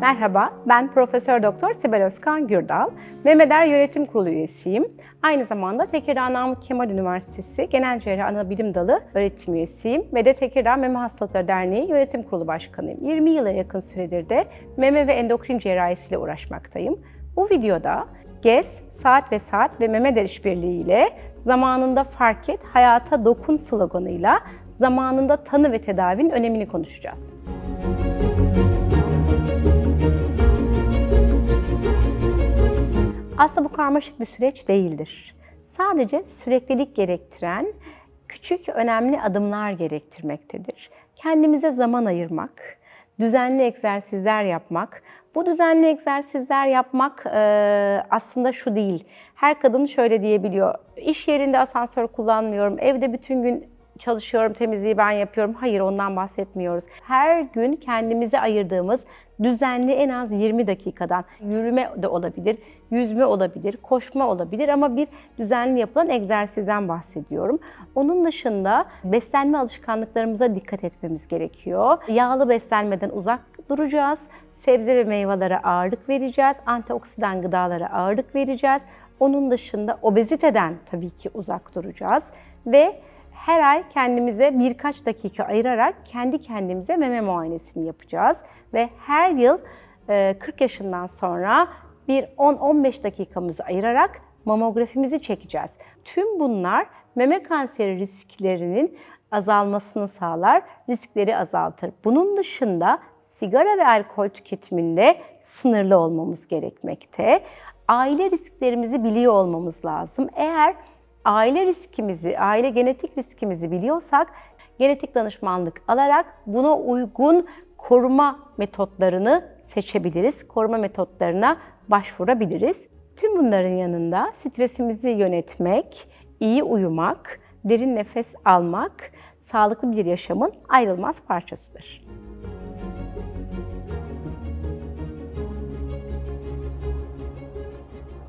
Merhaba, ben Profesör Doktor Sibel Özkan Gürdal. Mehmeder Yönetim Kurulu üyesiyim. Aynı zamanda Tekirdağ Namık Kemal Üniversitesi Genel Cerrah Anabilim Dalı öğretim üyesiyim ve de Tekirdağ Meme Hastalıkları Derneği Yönetim Kurulu Başkanıyım. 20 yıla yakın süredir de meme ve endokrin cerrahisiyle uğraşmaktayım. Bu videoda GES, Saat ve Saat ve Meme Der İşbirliği ile zamanında fark et, hayata dokun sloganıyla zamanında tanı ve tedavinin önemini konuşacağız. Aslında bu karmaşık bir süreç değildir. Sadece süreklilik gerektiren küçük önemli adımlar gerektirmektedir. Kendimize zaman ayırmak, düzenli egzersizler yapmak. Bu düzenli egzersizler yapmak e, aslında şu değil. Her kadın şöyle diyebiliyor. İş yerinde asansör kullanmıyorum, evde bütün gün çalışıyorum, temizliği ben yapıyorum. Hayır ondan bahsetmiyoruz. Her gün kendimize ayırdığımız düzenli en az 20 dakikadan yürüme de olabilir, yüzme olabilir, koşma olabilir ama bir düzenli yapılan egzersizden bahsediyorum. Onun dışında beslenme alışkanlıklarımıza dikkat etmemiz gerekiyor. Yağlı beslenmeden uzak duracağız. Sebze ve meyvelere ağırlık vereceğiz. Antioksidan gıdalara ağırlık vereceğiz. Onun dışında obeziteden tabii ki uzak duracağız ve her ay kendimize birkaç dakika ayırarak kendi kendimize meme muayenesini yapacağız. Ve her yıl 40 yaşından sonra bir 10-15 dakikamızı ayırarak mamografimizi çekeceğiz. Tüm bunlar meme kanseri risklerinin azalmasını sağlar, riskleri azaltır. Bunun dışında sigara ve alkol tüketiminde sınırlı olmamız gerekmekte. Aile risklerimizi biliyor olmamız lazım. Eğer aile riskimizi, aile genetik riskimizi biliyorsak genetik danışmanlık alarak buna uygun koruma metotlarını seçebiliriz. Koruma metotlarına başvurabiliriz. Tüm bunların yanında stresimizi yönetmek, iyi uyumak, derin nefes almak sağlıklı bir yaşamın ayrılmaz parçasıdır.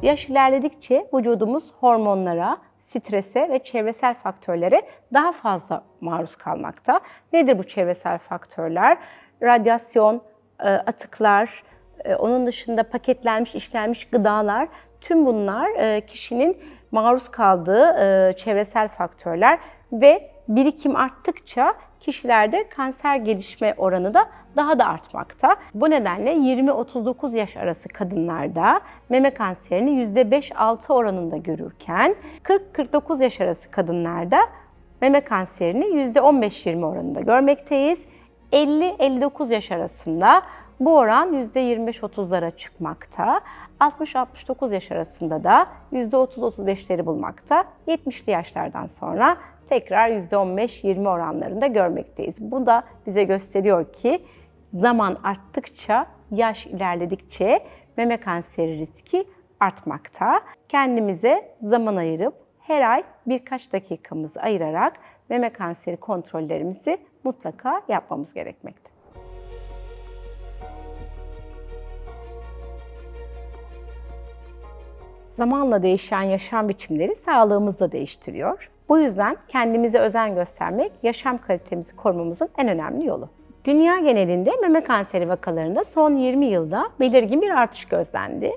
Yaş ilerledikçe vücudumuz hormonlara, strese ve çevresel faktörlere daha fazla maruz kalmakta. Nedir bu çevresel faktörler? Radyasyon, e, atıklar, e, onun dışında paketlenmiş, işlenmiş gıdalar, tüm bunlar e, kişinin maruz kaldığı çevresel faktörler ve birikim arttıkça kişilerde kanser gelişme oranı da daha da artmakta. Bu nedenle 20-39 yaş arası kadınlarda meme kanserini %5-6 oranında görürken 40-49 yaş arası kadınlarda meme kanserini %15-20 oranında görmekteyiz. 50-59 yaş arasında bu oran %25-30'lara çıkmakta. 60-69 yaş arasında da %30-35'leri bulmakta. 70'li yaşlardan sonra tekrar %15-20 oranlarında görmekteyiz. Bu da bize gösteriyor ki zaman arttıkça, yaş ilerledikçe meme kanseri riski artmakta. Kendimize zaman ayırıp her ay birkaç dakikamızı ayırarak meme kanseri kontrollerimizi mutlaka yapmamız gerekmekte. Zamanla değişen yaşam biçimleri sağlığımızı değiştiriyor. Bu yüzden kendimize özen göstermek yaşam kalitemizi korumamızın en önemli yolu. Dünya genelinde meme kanseri vakalarında son 20 yılda belirgin bir artış gözlendi.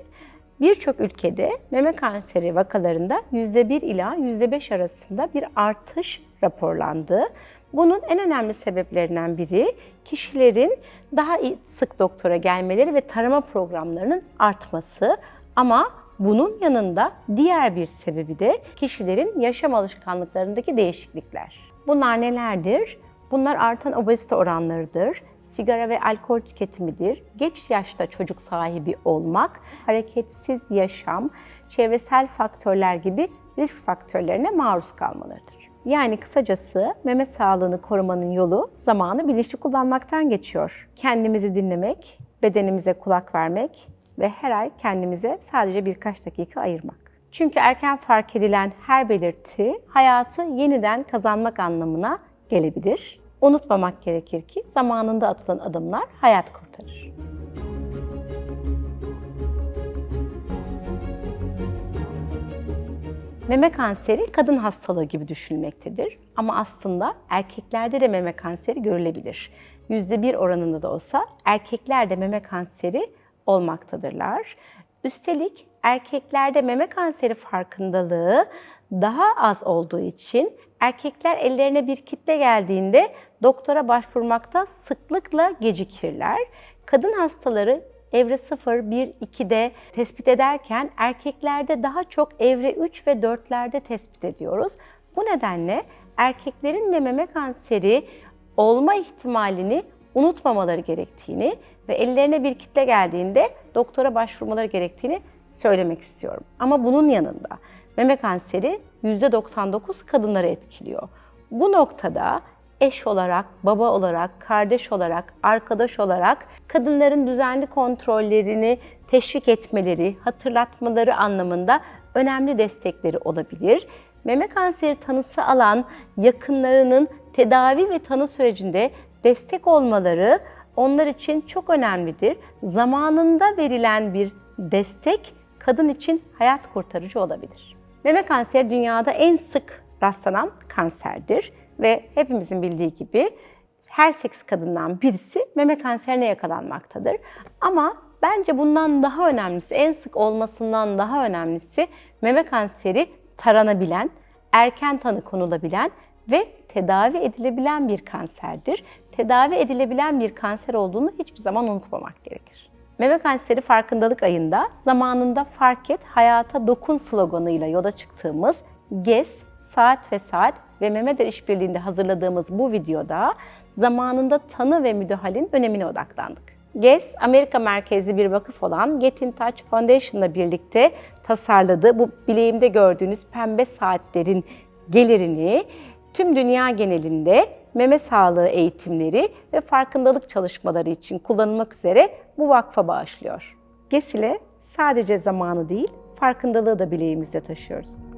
Birçok ülkede meme kanseri vakalarında %1 ila %5 arasında bir artış raporlandı. Bunun en önemli sebeplerinden biri kişilerin daha sık doktora gelmeleri ve tarama programlarının artması. Ama bunun yanında diğer bir sebebi de kişilerin yaşam alışkanlıklarındaki değişiklikler. Bunlar nelerdir? Bunlar artan obezite oranlarıdır, sigara ve alkol tüketimidir, geç yaşta çocuk sahibi olmak, hareketsiz yaşam, çevresel faktörler gibi risk faktörlerine maruz kalmalarıdır. Yani kısacası meme sağlığını korumanın yolu zamanı bilinçli kullanmaktan geçiyor. Kendimizi dinlemek, bedenimize kulak vermek ve her ay kendimize sadece birkaç dakika ayırmak. Çünkü erken fark edilen her belirti hayatı yeniden kazanmak anlamına gelebilir. Unutmamak gerekir ki zamanında atılan adımlar hayat kurtarır. Meme kanseri kadın hastalığı gibi düşünülmektedir ama aslında erkeklerde de meme kanseri görülebilir. %1 oranında da olsa erkeklerde meme kanseri olmaktadırlar. Üstelik erkeklerde meme kanseri farkındalığı daha az olduğu için erkekler ellerine bir kitle geldiğinde doktora başvurmakta sıklıkla gecikirler. Kadın hastaları evre 0, 1, 2'de tespit ederken erkeklerde daha çok evre 3 ve 4'lerde tespit ediyoruz. Bu nedenle erkeklerin de meme kanseri olma ihtimalini unutmamaları gerektiğini ve ellerine bir kitle geldiğinde doktora başvurmaları gerektiğini söylemek istiyorum. Ama bunun yanında meme kanseri %99 kadınları etkiliyor. Bu noktada eş olarak, baba olarak, kardeş olarak, arkadaş olarak kadınların düzenli kontrollerini teşvik etmeleri, hatırlatmaları anlamında önemli destekleri olabilir. Meme kanseri tanısı alan yakınlarının tedavi ve tanı sürecinde destek olmaları onlar için çok önemlidir. Zamanında verilen bir destek kadın için hayat kurtarıcı olabilir. Meme kanseri dünyada en sık rastlanan kanserdir ve hepimizin bildiği gibi her seks kadından birisi meme kanserine yakalanmaktadır. Ama bence bundan daha önemlisi, en sık olmasından daha önemlisi meme kanseri taranabilen, erken tanı konulabilen ve tedavi edilebilen bir kanserdir. Tedavi edilebilen bir kanser olduğunu hiçbir zaman unutmamak gerekir. Meme kanseri farkındalık ayında zamanında fark et, hayata dokun sloganıyla yola çıktığımız GES, Saat ve Saat ve Memeler İşbirliği'nde hazırladığımız bu videoda zamanında tanı ve müdahalin önemine odaklandık. GES, Amerika merkezli bir vakıf olan Get in Touch Foundation ile birlikte tasarladığı bu bileğimde gördüğünüz pembe saatlerin gelirini tüm dünya genelinde meme sağlığı eğitimleri ve farkındalık çalışmaları için kullanılmak üzere bu vakfa bağışlıyor. GES ile sadece zamanı değil, farkındalığı da bileğimizde taşıyoruz.